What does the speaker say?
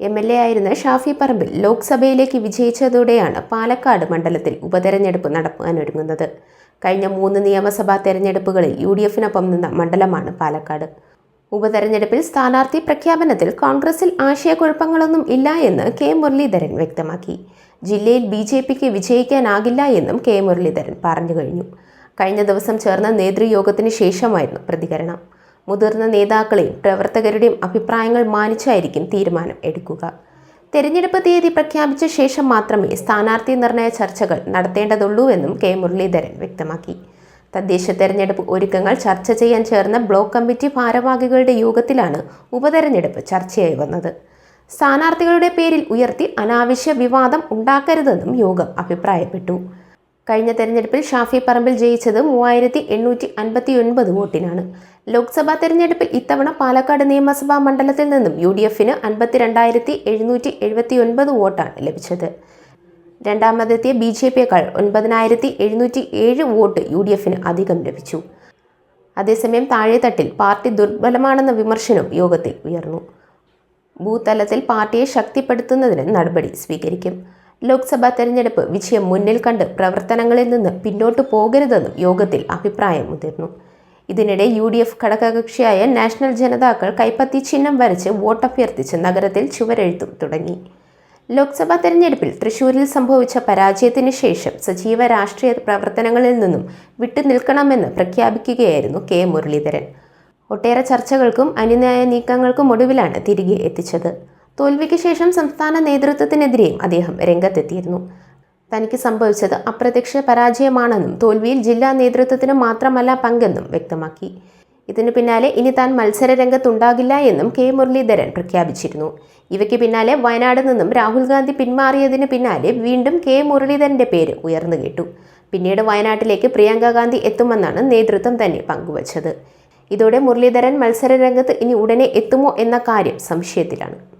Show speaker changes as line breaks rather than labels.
M L A ആയിരുന്ന ഷാഫി പറമ്പിൽ ലോക്സഭയിലേക്ക് വിജയിച്ചതോടെയാണ് പാലക്കാട് മണ്ഡലത്തിൽ ഉപതെരഞ്ഞെടുപ്പ് നടക്കാനൊരുങ്ങുന്നത് കഴിഞ്ഞ മൂന്ന് നിയമസഭാ തെരഞ്ഞെടുപ്പുകളിൽ യു ഡി എഫിനൊപ്പം നിന്ന മണ്ഡലമാണ് പാലക്കാട്. ഉപതെരഞ്ഞെടുപ്പിൽ സ്ഥാനാർത്ഥി പ്രഖ്യാപനത്തിൽ കോൺഗ്രസിൽ ആശയക്കുഴപ്പങ്ങളൊന്നും ഇല്ല എന്ന് കെ മുരളീധരൻ വ്യക്തമാക്കി. ജില്ലയിൽ ബി ജെ പിക്ക് വിജയിക്കാനാകില്ല എന്നും കെ മുരളീധരൻ പറഞ്ഞു കഴിഞ്ഞു. കഴിഞ്ഞ ദിവസം ചേർന്ന നേതൃയോഗത്തിന് ശേഷമായിരുന്നു പ്രതികരണം. മുതിർന്ന നേതാക്കളെയും പ്രവർത്തകരുടെയും അഭിപ്രായങ്ങൾ മാനിച്ചായിരിക്കും തീരുമാനം എടുക്കുക. തെരഞ്ഞെടുപ്പ് തീയതി പ്രഖ്യാപിച്ച ശേഷം മാത്രമേ സ്ഥാനാർത്ഥി നിർണയ ചർച്ചകൾ നടത്തേണ്ടതുള്ളൂവെന്നും കെ. മുരളീധരൻ വ്യക്തമാക്കി. തദ്ദേശ തെരഞ്ഞെടുപ്പ് ഒരുക്കങ്ങൾ ചർച്ച ചെയ്യാൻ ചേർന്ന ബ്ലോക്ക് കമ്മിറ്റി ഭാരവാഹികളുടെ യോഗത്തിലാണ് ഉപതെരഞ്ഞെടുപ്പ് ചർച്ചയായി വന്നത്. സ്ഥാനാർത്ഥികളുടെ പേരിൽ ഉയർത്തി അനാവശ്യ വിവാദം ഉണ്ടാക്കരുതെന്നും യോഗം അഭിപ്രായപ്പെട്ടു. കഴിഞ്ഞ തെരഞ്ഞെടുപ്പിൽ ഷാഫി പറമ്പിൽ ജയിച്ചത് മൂവായിരത്തി എണ്ണൂറ്റി അൻപത്തി ഒൻപത് വോട്ടിനാണ്. ലോക്സഭാ തെരഞ്ഞെടുപ്പിൽ ഇത്തവണ പാലക്കാട് നിയമസഭാ മണ്ഡലത്തിൽ നിന്നും യു ഡി എഫിന് അൻപത്തിരണ്ടായിരത്തി എഴുന്നൂറ്റി എഴുപത്തി ഒൻപത് വോട്ടാണ് ലഭിച്ചത്. രണ്ടാമതെത്തിയ ബി ജെ പിയേക്കാൾ ഒൻപതിനായിരത്തി എഴുന്നൂറ്റി ഏഴ് വോട്ട് യു ഡി എഫിന് അധികം ലഭിച്ചു. അതേസമയം താഴെത്തട്ടിൽ പാർട്ടി ദുർബലമാണെന്ന വിമർശനം യോഗത്തിൽ ഉയർന്നു. ഭൂതലത്തിൽ പാർട്ടിയെ ശക്തിപ്പെടുത്തുന്നതിന് നടപടി സ്വീകരിക്കും. ലോക്സഭാ തെരഞ്ഞെടുപ്പ് വിജയം മുന്നിൽ കണ്ട് പ്രവർത്തനങ്ങളിൽ നിന്ന് പിന്നോട്ട് പോകരുതെന്നും യോഗത്തിൽ അഭിപ്രായം മുതിർന്നു. ഇതിനിടെ യു ഡി എഫ് ഘടകകക്ഷിയായ നാഷണൽ ജനതാക്കൾ കൈപ്പത്തി ചിഹ്നം വരച്ച് വോട്ടഭ്യർത്ഥിച്ച് നഗരത്തിൽ ചുവരെഴുത്തും തുടങ്ങി. ലോക്സഭാ തെരഞ്ഞെടുപ്പിൽ തൃശൂരിൽ സംഭവിച്ച പരാജയത്തിന് ശേഷം സജീവ രാഷ്ട്രീയ പ്രവർത്തനങ്ങളിൽ നിന്നും വിട്ടുനിൽക്കണമെന്ന് പ്രഖ്യാപിക്കുകയായിരുന്നു കെ. മുരളീധരൻ. ഒട്ടേറെ ചർച്ചകൾക്കും അനുനയ നീക്കങ്ങൾക്കും ഒടുവിലാണ് തിരികെ എത്തിച്ചത്. തോൽവിക്ക് ശേഷം സംസ്ഥാന നേതൃത്വത്തിനെതിരെയും അദ്ദേഹം രംഗത്തെത്തിയിരുന്നു. തനിക്ക് സംഭവിച്ചത് അപ്രത്യക്ഷ പരാജയമാണെന്നും തോൽവിയിൽ ജില്ലാ നേതൃത്വത്തിന് മാത്രമല്ല പങ്കെന്നും വ്യക്തമാക്കി. ഇതിനു പിന്നാലെ ഇനി താൻ മത്സര രംഗത്തുണ്ടാകില്ല എന്നും കെ. മുരളീധരൻ പ്രഖ്യാപിച്ചിരുന്നു. ഇവയ്ക്ക് പിന്നാലെ വയനാട് നിന്നും രാഹുൽ ഗാന്ധി പിന്മാറിയതിന് പിന്നാലെ വീണ്ടും കെ. മുരളീധരന്റെ പേര് ഉയർന്നു കേട്ടു. പിന്നീട് വയനാട്ടിലേക്ക് പ്രിയങ്ക ഗാന്ധി എത്തുമെന്നാണ് നേതൃത്വം തന്നെ പങ്കുവച്ചത്. ഇതോടെ മുരളീധരൻ മത്സര രംഗത്ത് ഇനി ഉടനെ എത്തുമോ എന്ന കാര്യം സംശയത്തിലാണ്.